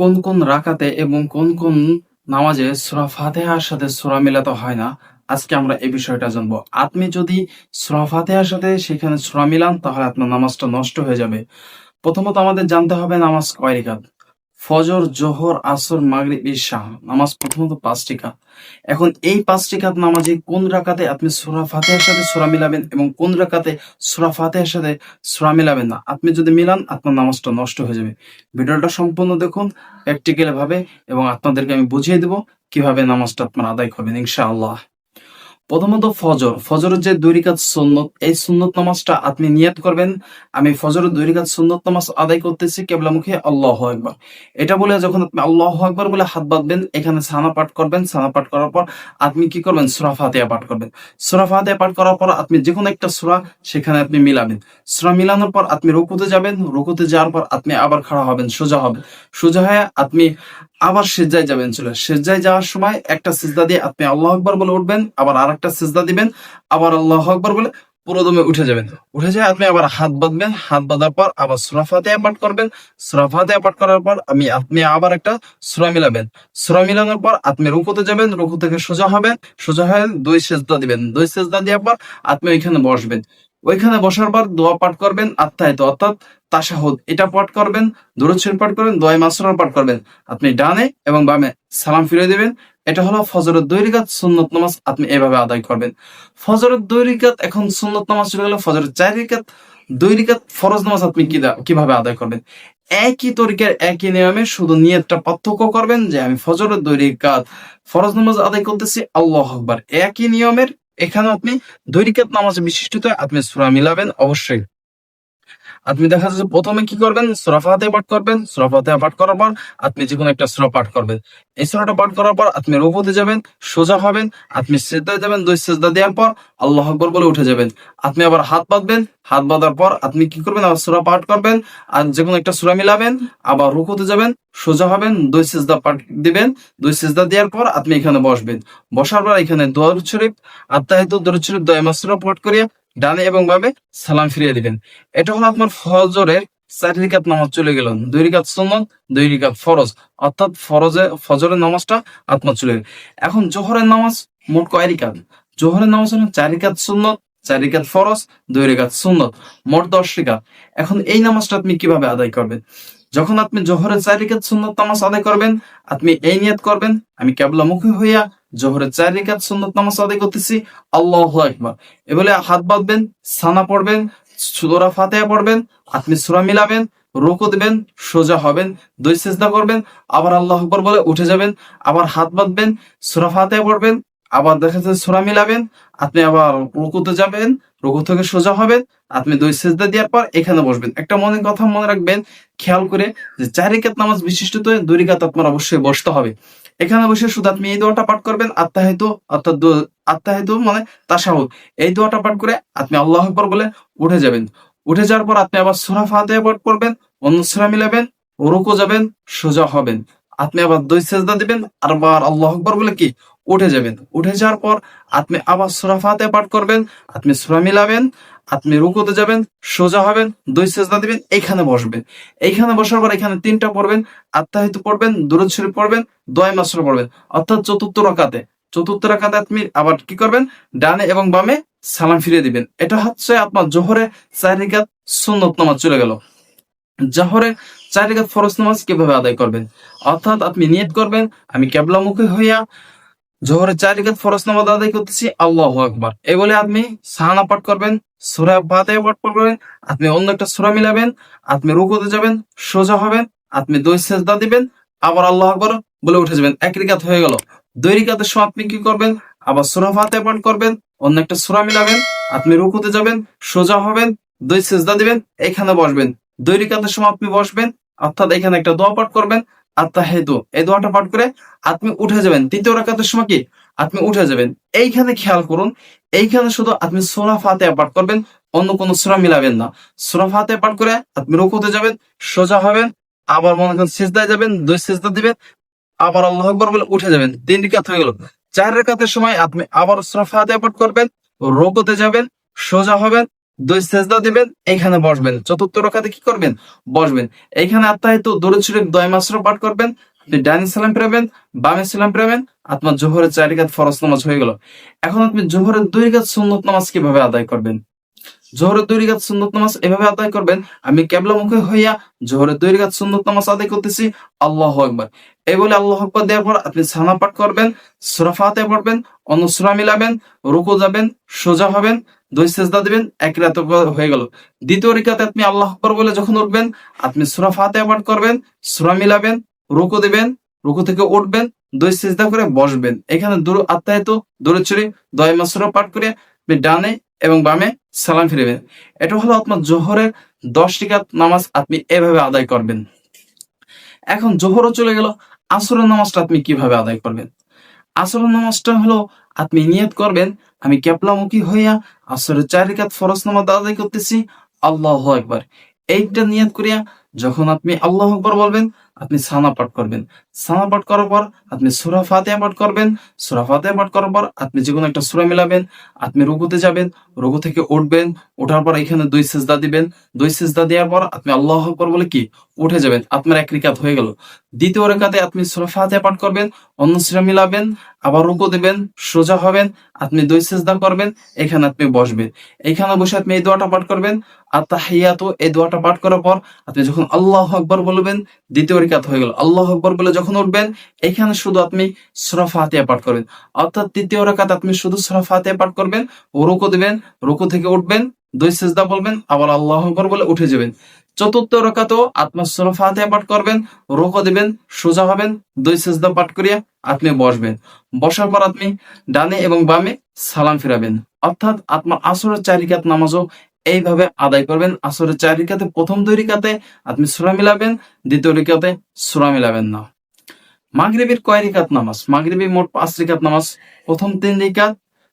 কোন কোন রাকাতে এবং কোন কোন নামাজে সুরা ফাতেহার সাথে সুরা মিলাতে হয় না? আজকে আমরা এই বিষয়টা জানব। আপনি যদি সুরা ফাতেহার সাথে সেখানে সুরা মিলান, তাহলে আপনার নামাজটা নষ্ট হয়ে যাবে। প্রথমত আমাদের জানতে হবে নামাজ কয় রিকাত ফজর, জোহর, আসর, মাগরিব, ঈশা নামাজ প্রথমত পাঁচটি কাত। এখন এই পাঁচটি কাত নামাজে কোন রাকাতে আপনি সূরা ফাতিহার সাথে সূরা মিলাবেন এবং কোন রাকাতে সূরা ফাতিহার সাথে সূরা মিলাবেন না? আপনি যদি মিলান, আপনার নামাজটা নষ্ট হয়ে যাবে। ভিডিওটা সম্পূর্ণ দেখুন প্র্যাকটিক্যাল ভাবে, এবং আপনাদেরকে আমি বুঝিয়ে দেব কীভাবে নামাজটা আপনার আদায় করবেন, ইনশাআল্লাহ। প্রথমত ফজর। ফজরের যে দুই রিকাত সুন্নত, এই সুন্নত নামাজটা আপনি নিয়ত করবেন। আমি ফজরের দুই রিকাত সুন্নত নামাজ আদায় করতেছি কেবলামুখী আল্লাহ একবার এটা বলে যখন আপনি আল্লাহ একবার বলে হাত বাঁধবেন, এখানে সানা পাঠ করবেন। সানা পাঠ করার পর আপনি কি করবেন? সুরা ফাতিহা পাঠ করবেন। সুরা ফাতিহা পাঠ করার পর আপনি যে কোনো একটা সুরা সেখানে আপনি মিলাবেন। সুরা মিলানোর পর আপনি রুকুতে যাবেন। রুকুতে যাওয়ার পর আপনি আবার খাড়া হবেন, সোজা হবেন। সোজা হয়ে আপনি আবার সেজ্জায় যাবেন চলে। সেজ্জায় যাওয়ার সময় একটা সিজদা দিয়ে আপনি আল্লাহ আকবর বলে উঠবেন, আবার আর একটা সিজদা দিবেন, আবার আল্লাহ আকবর বলে পুরো দমে উঠে যাবেন। উঠে যায় আপনি আবার হাত বাঁধবেন, হাত বাঁধার পর আবার সুরা ফাতিহা পাঠ করবেন। সুরা ফাতিহা পাঠ করার পর আমি, আপনি আবার একটা সুরা মিলাবেন। সুরা মিলানোর পর আপনি রুকুতে যাবেন, রুকু থেকে সোজা হবেন, সোজা হয়ে দুই সেজদা দিবেন। দুই সেজদা দেওয়ার পর আপনি ওইখানে বসবেন। ওইখানে বসার পর দোয়া পাঠ করবেন, আত্মায়িত, অর্থাৎ তাশাহুদ। এটা পাঠ করবেন শরীফ পাঠ করবেন, দোয়াই মাসুরা পাঠ করবেন। আপনি ডানে এবং বামে সালাম ফিরে দিবেন। এটা হলো ফজরের দুই রিকাত সুন্নত নামাজ আপনি এভাবে আদায় করবেন। ফজরের দুই রিকাত, এখন সুন্নত নামাজ চলে গেল, ফজরের চার রিকাত, দুই ফরজ নামাজ আপনি কীভাবে আদায় করবেন? একই তরিকার একই নিয়মে শুধু নিয়তটা পার্থক্য করবেন যে আমি ফজরের দৈরিকাত রিকাত ফরজ নামাজ আদায় করতেছি, আল্লাহ আকবার। একই নিয়মের এখানে আপনি দুই রিকাত নামাজ বিশিষ্ট আপনি সুরা মিলাবেন অবশ্যই। আপনি দেখা যাচ্ছে প্রথমে কি করবেন? সূরা ফাতিহা পাঠ করবেন। সূরা ফাতিহা পাঠ করার পর আপনি যে কোনো একটা সূরা পাঠ করবেন। এই সূরাটা পাঠ করার পর আপনি রুকুতে যাবেন, সোজা হবেন, আপনি সিজদায় যাবেন, দুই সিজদা দেওয়ার পর আল্লাহ আকবর বলে উঠে যাবেন। আপনি আবার হাত বাঁধবেন, হাত বাঁধার পর আপনি কি করবেন? আবার সূরা পাঠ করবেন আর যে কোনো একটা সূরা মিলাবেন, আবার রুকুতে যাবেন, সোজা হবেন, দুই সিজদা পাঠ দিবেন, দুই সিজদা দেওয়ার পর আপনি এখানে বসবেন। বসার পর এখানে দোয়ার শরীফ, আত্মাহিত দরুদ শরীফ দয় মাসুরা পাঠ করিয়া ডানে এবং ভাবে সালাম ফিরিয়ে দিবেন। এটা হলো আপনার ফজরের চার রিকাত নামাজ চলে গেল। দুই রিকাত সুন্নত, দুই রিকাত ফরজ। অর্থাৎ ফরজে, ফজরের নামাজটা আপনার চলে গেল। এখন জোহরের নামাজ মোট কয় রিকাত? জোহরের নামাজ হলো চার রিকাত সুন্নত চার রিকাত ফরজ, দুই রিকাত সুন্নত, মোট দশ রিকাত। এখন এই নামাজটা আপনি কীভাবে আদায় করবেন? যখন আপনি জোহরের চার রিকাত সুন্নত নামাজ আদায় করবেন, আপনি এই নিয়ত করবেন, আমি কেবলামুখী হইয়া জোহরের চার রিকাত সুন্নত নামাজ আদায় করতেছি, আল্লাহ একবার এবারে হাত বাঁধবেন, সানা পড়বেন, সুরা ফাতেহা পড়বেন, আপনি সুরা মিলাবেন, রুকু দেবেন, সোজা হবেন, দুই সেজদা করবেন, আবার আল্লাহ আকবর বলে উঠে যাবেন, আবার হাত বাঁধবেন, সুরা ফাতেহা পড়বেন আবার দেখা যাচ্ছে সোরা মিলাবেন, আপনি আবার রুকুতে যাবেন, রুকু থেকে সোজা হবেন, আপনি দুই সেজদা দেওয়ার পর এখানে বসবেন। একটা মনে কথা মনে রাখবেন, খেয়াল করে যে চার রিকাত নামাজ বিশিষ্ট তো দুই আপনার অবশ্যই বসতে হবে। এখানে বসে শুধু আপনি এই দোয়াটা পাঠ করবেন, আত্মাহিত অর্থাৎ আত্মাহিত মানে তাসাহুদ। এই দোয়াটা পাঠ করে আপনি আল্লাহ আকবর বলে উঠে যাবেন। উঠে যাওয়ার পর আপনি আবার সোরা ফাতিহা পাঠ করবেন, অন্য সোরা মিলাবেন, রুকু যাবেন, সোজা হবেন। আপনি আবার দুই সেজদা দিবেন আর আল্লাহ আকবর বলে কি? উঠে যাবেন। উঠে যাওয়ার পর আপনি আবার সুরা ফাতিহা পাঠ করবেন, আপনি সুরা মিলাবেন, আপনি রুকুতে যাবেন, সোজা হবেন, দুই সেজদা দিবেন, এইখানে বসবেন। এইখানে বসার পর এখানে তিনটা পড়বেন, আত্মাহিত পড়বেন, দুরুদ শরীফ পড়বেন দয় মাসুর পড়বেন। অর্থাৎ চতুর্থ রাকাতে। চতুর্থ রাকাতে আপনি আবার কি করবেন? ডানে এবং বামে সালাম ফিরিয়ে দিবেন। এটা হচ্ছে আপনার জোহরে চারিকাত সুন্নত নামাজ চলে গেল। জোহরে চার রিকাত ফরজ নামাজ কীভাবে আদায় করবেন? অর্থাৎ আপনি নিয়ত করবেন, আমি কেবলামুখী হইয়া জোহরে চার রিকাত ফরজ নামাজ আদায় করতেছি, আল্লাহ আকবার। এই বলে আপনি সাহানা পাঠ করবেন, সূরা ফাতিহা পাঠ করবেন, আপনি অন্য একটা সূরা মিলাবেন, আপনি রুকুতে যাবেন, সোজা হবেন, আপনি দুই সেজদা দিবেন, আবার আল্লাহ আকবার বলে উঠে যাবেন। এক রিকাত হয়ে গেল। দুই রিকাতের সময় আপনি কি করবেন? আবার সূরা ফাতিহা পাঠ করবেন, অন্য একটা সূরা মিলাবেন, আপনি রুকুতে যাবেন, সোজা হবেন, দুই সেজদা দিবেন, এখানে বসবেন। দুই রিকাতের সময় আপনি বসবেন, অর্থাৎ এখানে একটা দোয়া পাঠ করবেন আত্মাহেদু এই দোয়াটা পাঠ করে আপনি উঠে যাবেন। তৃতীয় রাকাতের সময় কি? আপনি উঠে যাবেন। এইখানে খেয়াল করুন, এইখানে শুধু আপনি সূরা ফাতিহা পাঠ করবেন, অন্য কোনো সূরা মিলাবেন না। সূরা ফাতিহা পাঠ করে আপনি রুকুতে যাবেন, সোজা হবেন, আবার মনে করেন সিজদায় যাবেন, দুই সিজদা দিবেন, আবার আল্লাহ আকবর বলে উঠে যাবেন। তিন রিকাত হয়ে গেল। চার রেখাতের সময় আপনি আবার সূরা ফাতিহা পাঠ করবেন, রুকুতে যাবেন, সোজা হবেন দুই সেজদা দিবেন এখানে বসবেন। চতুর্থ রকাতে কি করবেন? বসবেন। এইখানে আত্মাহিত দরুদ শরীফ দয় মাসর পাঠ করবেন, আপনি ডাইনি সালাম ফিরাবেন, বামে সালাম ফিরাবেন আপনার জোহরের চার রিকাত ফরজ নামাজ হয়ে গেল। এখন আপনি জোহরের দুই রিকাত সুন্নত নামাজ কীভাবে আদায় করবেন? জোহরের দুই রিকাত সুন্নত নামাজ এভাবে আদায় করবেন, আমি কেবলামুখী হইয়া জোহরের দুই রিকাত সুন্নত নামাজ আদায় করতেছি, আল্লাহ আকবার। এই বলে আল্লাহ আকবার দেওয়ার পর আপনি সানা পাঠ করবেন, সূরা ফাতিহা পড়বেন, অন্য সূরা মিলাবেন, রুকু যাবেন, সোজা হবেন দুই সেজদা দিবেন, এক রাত হয়ে গেল। দ্বিতীয় রিকাতে আপনি আল্লাহ আকবার বলে যখন উঠবেন, আপনি সূরা ফাতিহা পাঠ করবেন, সূরা মিলাবেন, রুকু দিবেন, রুকু থেকে উঠবেন, দুই সেজদা করে বসবেন। এখানে দূর আত্মাহিত, দূরে চুরি দয় মাসুরা পাঠ করে আপনি ডানে এবং বামে সালাম ফিরবেন। এটা হলো আপনার জোহরের দশ টিকাত নামাজ আপনি এভাবে আদায় করবেন। এখন জোহরও চলে গেল, আসরের নামাজটা আপনি কীভাবে আদায় করবেন? আসরের নামাজটা হলো, আপনি নিয়ত করবেন। আমি ক্যাপলামুখী হইয়া আসরের চারিকাত ফরজ নামাজ আদায় করতেছি। আল্লাহ একবার এইটা নিয়ত করিয়া যখন আপনি আল্লাহ একবার বলবেন আপনি সানা পাঠ করবেন। সানা পাঠ করার পর আপনি সুরা ফাতিহা পাঠ করবেন। সুরা ফাতিহা পাঠ করার পর আপনি যে কোনো একটা সুরা মিলাবেন, আপনি রুকুতে যাবেন, রুকু থেকে উঠবেন ওঠার পর এখানে দুই সেজদা দিবেন। দুই সেজদা দেওয়ার পর আপনি আল্লাহ আকবর বলে কি? উঠে যাবেন, আপনার এক রিকাত হয়ে গেল। দ্বিতীয় রেখাতে আপনি সুরা ফাতিহা পাঠ করবেন, অন্য সুরা মিলাবেন, আবার রুকু দেবেন, সোজা হবেন, আপনি দুই সেজদা করবেন, এখানে আপনি বসবেন। এখানে বসে আপনি এই দোয়াটা পাঠ করবেন আর তাহিয়াত এই দোয়াটা পাঠ করার পর আপনি যখন আল্লাহ আকবর বলবেন, দ্বিতীয় রিকাত হয়ে গেল। আল্লাহ আকবর বলে যখন উঠবেন, এখানে শুধু আপনি সুরা ফাতিহা পাঠ করবেন। অর্থাৎ তৃতীয় রেখাত আপনি শুধু সুরা ফাতিহা পাঠ করবেন, রুকু দিবেন, রুকু থেকে উঠবেন, দুই সেজদা বলবেন, আবার আল্লাহ আকবর বলে উঠে যাবেন। চতুর্থ রকাতেও আপনার সুরা ফাতিহা পাঠ করবেন, রুকু দিবেন, সোজা হবেন, দুই সেজদা পাঠ করিয়া আপনি বসবেন। বসার পর আপনি ডানে এবং বামে সালাম ফিরাবেন। অর্থাৎ আত্মার আসরের চারিকাত নামাজও এইভাবে আদায় করবেন। আসরের চার রিকাতে, প্রথম দুই রিকাতে আপনি সুরা মিলাবেন, দ্বিতীয় রিকাতে সুরা মিলাবেন না। মাগরিবের কয় রিকাত নামাজ? মাগরিবি মোট পাঁচ রিকাত নামাজ। প্রথম তিন রিকাত,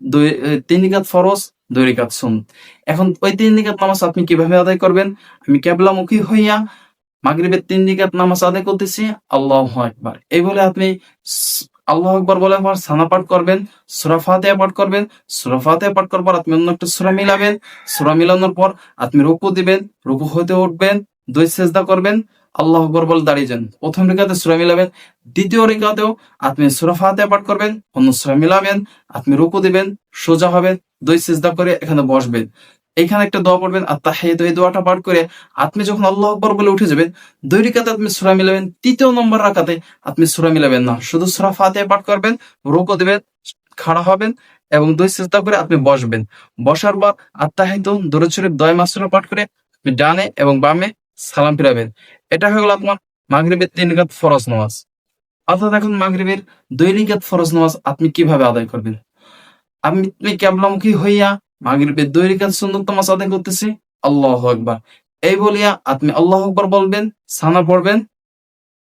দুই তিন রিকাত ফরজ, দুই রিকাত সুন। এখন ওই তিন রিকাত নামাজ আপনি কীভাবে আদায় করবেন? আমি কেবলামুখী হইয়া মাগরিবের তিন রিকাত নামাজ আদায় করতেছি। আল্লাহ একবার এই বলে আপনি আল্লাহ আকবর বলে পর সানা পাঠ করবেন, সুরা ফাতিহা পাঠ করবেন, সুরা ফাতিহা পাঠ করার পর আপনি অন্য একটা সুরা মিলাবেন। সুরা মিলানোর পর আপনি রুকু দিবেন, রুকু হতে উঠবেন, দুই সেজদা করবেন, আল্লাহ আকবর বলে দাঁড়িয়ে যান। প্রথম রেখাতে সুরা মিলাবেন, দ্বিতীয় রেখাতেও আপনি সুরা ফাতিহা পাঠ করবেন, অন্য সুরা মিলাবেন, আপনি রুকু দিবেন, সোজা হবেন দুই সেজদা করে এখানে বসবেন। এখানে একটা দোয়া পড়বেন, আর তাহিয়াত এই দোয়াটা পাঠ করে আপনি যখন আল্লাহ আকবর বলে উঠে যাবেন, দুই রেখাতে আপনি সুরা মিলাবেন, তৃতীয় নম্বর রাখাতে আপনি সুরা মিলাবেন না। শুধু সুরা ফাতিহা পাঠ করবেন, রুকু দেবেন, খাড়া হবেন এবং দুই চেষ্টা করে আপনি বসবেন। বসার পর আত্মাহিত, দরুদ শরীফ, দয় মাসুরা পাঠ করে আপনি ডানে এবং বামে সালাম ফিরাবেন। এটা হয়ে গেল আপনার মাগরিবের তিন রিকাত ফরজ নামাজ। অর্থাৎ এখন মাগরিবের দুই রিকাত ফরজ নামাজ আপনি কীভাবে আদায় করবেন? আপনি কেবলামুখী হইয়া মাগরিবের দুই রিকাত সুন্দর নামাজ আদায় করতেছি। আল্লাহ আকবার। এই বলিয়া আপনি আল্লাহ আকবার বলবেন, সানা পড়বেন,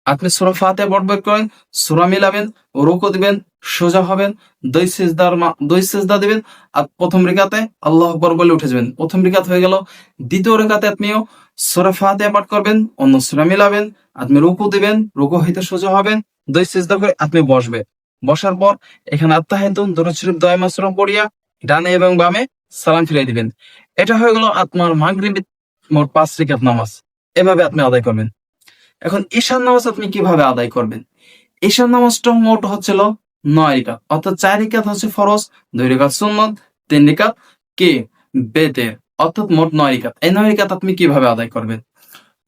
আপনি সুরা ফাতে পড়বেন করেন, সুরা মিলাবেন, রুকু দিবেন, সোজা হবেন, দুই সেজদার দুই সেজদা দিবেন, আর প্রথম রেখাতে আল্লাহ আকবর বলে উঠে যাবেন। প্রথম রেখাত হয়ে গেল, দ্বিতীয় রেখাতে আপনিও সুরা ফাতে পাঠ করবেন, অন্য সুরা মিলাবেন, আপনি রুকু দিবেন, রুকু হইতে সোজা হবেন, দুই সেজদা করে আপনি বসবে বসার পর এখানে আত্মাহিতুন, দরুদ শরীফ, দয় মাসরম পড়িয়া ডানে এবং বামে সালাম ফিরিয়ে দিবেন। এটা হয়ে গেল আপনার মাগরিব মোট পাঁচ রেখাত নামাজ। এভাবে আপনি আদায় করবেন। এখন ঈশান নামাজ আপনি কীভাবে আদায় করবেন? ঈশান নামাজটা মোট হচ্ছিল নয় রিকাত। অর্থাৎ চার রিকাত হচ্ছে ফরজ, দুই রিকাত সুন্নত, তিন রিকাত কে? বেতের অর্থাৎ মোট নয় রিকাত। এই নয় রিকাত আপনি কীভাবে আদায় করবেন?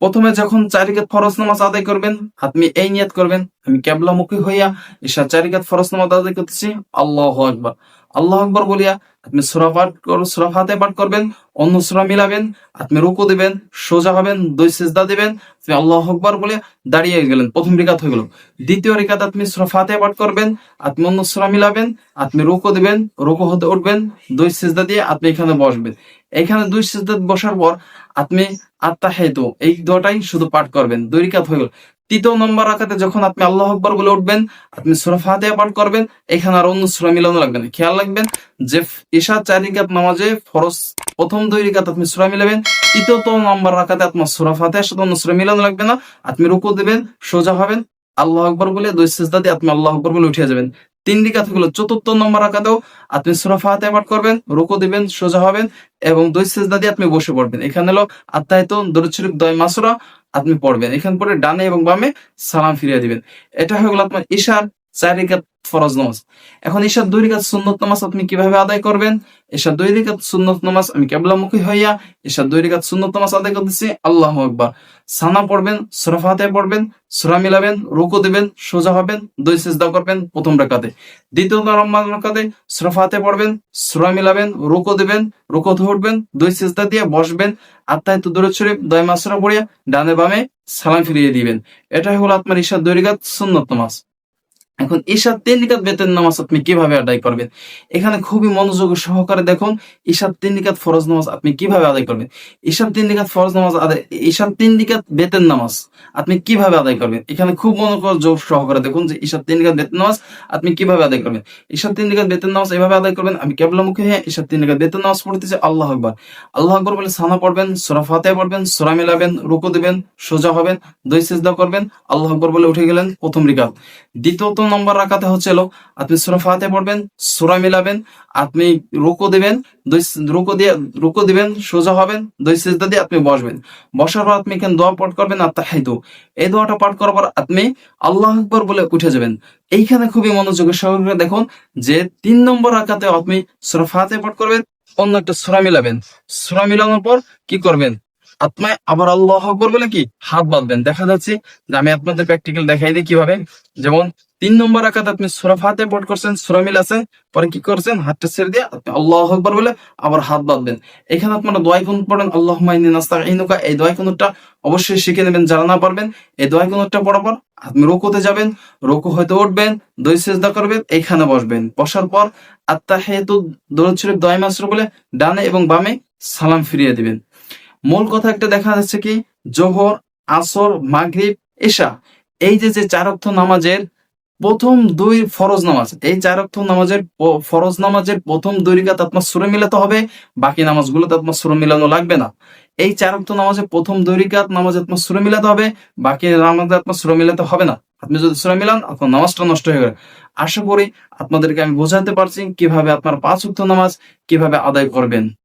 প্রথমে যখন চার রিকাত ফরজ নামাজ আদায় করবেন আপনি এই নিয়ত করবেন, আমি কেবলামুখী হইয়া ঈশা চার রিকাত ফরজ নামাজ আদায় করতেছি। আল্লাহ আকবার। আল্লাহ আকবার বলিয়া, আপনি সুরা পাঠ সুরা ফাতে পাঠ করবেন, অন্য সুরা মিলাবেন, আপনি রুকু দিবেন, সোজা হবেন, দুই সেজদা দিবেন, আপনি আল্লাহ আকবার বলে দাঁড়িয়ে গেলেন, প্রথম রিকাত হয়ে গেল। দ্বিতীয় রিকাত আপনি সুরা ফাতে পাঠ করবেন, আপনি অন্য সুরা মিলাবেন, আপনি রুকু দিবেন, রুকু হতে উঠবেন, দুই সেজদা দিয়ে আপনি এখানে বসবেন। এখানে দুই সেজদা বসার পর আপনি আত্মা হেতু এই দুটাই শুধু পাঠ করবেন, দুই রিকাত হয়ে গেল। তৃতীয় নম্বর রাখাতে যখন আপনি আল্লাহ আকবর বলে উঠবেন, আপনি সুরা ফাতিহা পাঠ করবেন, এখানে আর অন্য সুরা মিলানো লাগবে না। খেয়াল রাখবেন যে ঈশা চার রিকাত নামাজে ফরজ প্রথম দুই রিকাত আপনি সুরা মিলাবেন, তৃতীয়ত নম্বর রাখাতে আপনার সুরা ফাতিহার সাথে অন্য সুরা মিলানো লাগবে না। আপনি রুকু দিবেন, সোজা হবেন, আল্লাহ আকবর বলে দুই সেজদা দিয়ে আপনি আল্লাহ আকবর বলে উঠে যাবেন। তিন রিকাত হলো চতুর্থ নম্বর রাকাতেও আপনি সুরা ফাতিহা পাঠ করবেন, রুকু দিবেন, সোজা হবেন এবং দুই সেজদা দিয়ে আপনি বসে পড়বেন। এখানে হলো আত্মায়ত, দরুদ শরীফ দয় মাসুরা। আপনি পড়বেন। এখান পরে ডানে এবং বামে সালাম ফিরিয়ে দিবেন। এটা হয়ে গেল আপনার ঈশার চার রিকাত ফরজ নামাজ। এখন ঈশার দুই রিকাত সুন্নত নামাজ আপনি কীভাবে আদায় করবেন? ঈশার দুই রিকাত সুন্নত নামাজ আমি কেবলামুখী হইয়া ঈশার দুই রিকাত সুন্নত নামাজ আদায় করতেছি। আল্লাহ সানা পড়বেন, সুরা ফাতিহা পড়বেন, সুরা মিলাবেন, রুকু দিবেন, সোজা হবেন, দুই সেজদা করবেন প্রথম রাকাতে। দ্বিতীয় রম্মান রাকাতে সুরা ফাতিহা পড়বেন, সুরা মিলাবেন, রুকু দিবেন রুকু উঠবেন, দুই সেজদা দিয়ে বসবেন, আত্মায় দূরে শরীফ, দয় মাসরা পড়িয়া ডানে বামে সালাম ফিরিয়ে দিবেন। এটা হলো আপনার ঈশার দুই রিকাত সুন্নত নামাজ। এখন ঈশার তিন রিকাত বেতের নামাজ আপনি কীভাবে আদায় করবেন? এখানে খুবই মনোযোগ সহকারে দেখুন, ঈশার তিন রিকাত ফরজ নামাজ আপনি কীভাবে আদায় করবেন? ঈশার তিন রিকাত ফরজ নামাজ আদায় ঈশার তিন রিকাত বেতের নামাজ আপনি কীভাবে আদায় করবেন? এখানে খুব মনোযোগ সহকারে দেখুন যে ঈশার তিন রিকাত বেতের নামাজ আপনি কীভাবে আদায় করবেন? ঈশার তিন রিকাত বেতের নামাজ এভাবে আদায় করবেন, আমি কেবলামুখী হয়ে ঈশার তিন রিকাত বেতের নামাজ পড়তেছি, আল্লাহ আকবার। আল্লাহ আকবর বলে সানা পড়বেন, সুরা ফাতিহা পড়বেন, সুরা মিলাবেন, রুকু দিবেন, সোজা হবেন, দুই সেজদা করবেন, আল্লাহ আকবর বলে উঠে গেলেন প্রথম রিকাত। দ্বিতীয়ত নম্বর রাকাতে হচ্ছে আপনি সুরা ফাতিহা পড়বেন, সুরা মিলাবেন, আপনি রুকু দিবেন রুকু দিয়ে রুকু দিবেন, সোজা হবেন, দুই সেজদা দিয়ে আপনি বসবেন। বসার পর আপনি এখানে দোয়া পাঠ করবেন আর আত্মাহিদু এই দোয়াটা পাঠ করার পর আপনি আল্লাহ আকবর বলে উঠে যাবেন। এইখানে খুবই মনোযোগের সহকারে দেখুন, যে তিন নম্বর রাকাতে আপনি সুরা ফাতিহা পাঠ করবেন, অন্য একটা সুরা মিলাবেন। সুরা মিলানোর পর কি করবেন? আত্মায় আবার আল্লাহ আকবর বলে কি? হাত বাঁধবেন। দেখা যাচ্ছে যে আমি আপনাদের প্র্যাকটিক্যাল দেখাই দিই কীভাবে। যেমন তিন নম্বর রাখাতে আপনি সুরা ফাতে পড় করছেন, সুরা মিল আছে, পরে কি করছেন? হাতটা ছেড়ে দিয়ে আপনি আল্লাহ আকবর বলে আবার হাত বাঁধবেন এখানে আপনারা দোয়াই কুন পড়েন? আল্লাহ নাস্তাইনুকা এই দোয়াই কুনুরটা অবশ্যই শিখে নেবেন যারা না পারবেন। এই দোয়াই কুনুরটা পড়ার আপনি রুকুতে যাবেন, রুকু হয়তো উঠবেন, দুই সেজদা করবেন এইখানে বসবেন। বসার পর আত্মা হেতু দরুদ শরীফ দোয়াই মাসর বলে ডানে এবং বামে সালাম ফিরিয়ে দিবেন। মূল কথা একটা দেখা যাচ্ছে কি? জোহর, আসর, মাগরিব, এশা। এই যে যে চার অর্থ নামাজের প্রথম দুই ফরজ নামাজ। এই চার অর্থ নামাজের ফরজ নামাজের প্রথম দুই রিকাত আপনার সুরে মিলাতে হবে, বাকি নামাজগুলোতে আপনার সুরে মিলানো লাগবে না। এই চার অর্থ নামাজের প্রথম দুই রিকাত নামাজে আপনার সুরে মিলাতে হবে, বাকি নামাজে আপনার সুরে মিলাতে হবে না। আপনি যদি সুরে মিলান, আপনার নামাজটা নষ্ট হয়ে গেল। আশা করি আপনাদেরকে আমি বোঝাতে পারছি কীভাবে আপনার পাঁচ উক্ত নামাজ কীভাবে আদায় করবেন।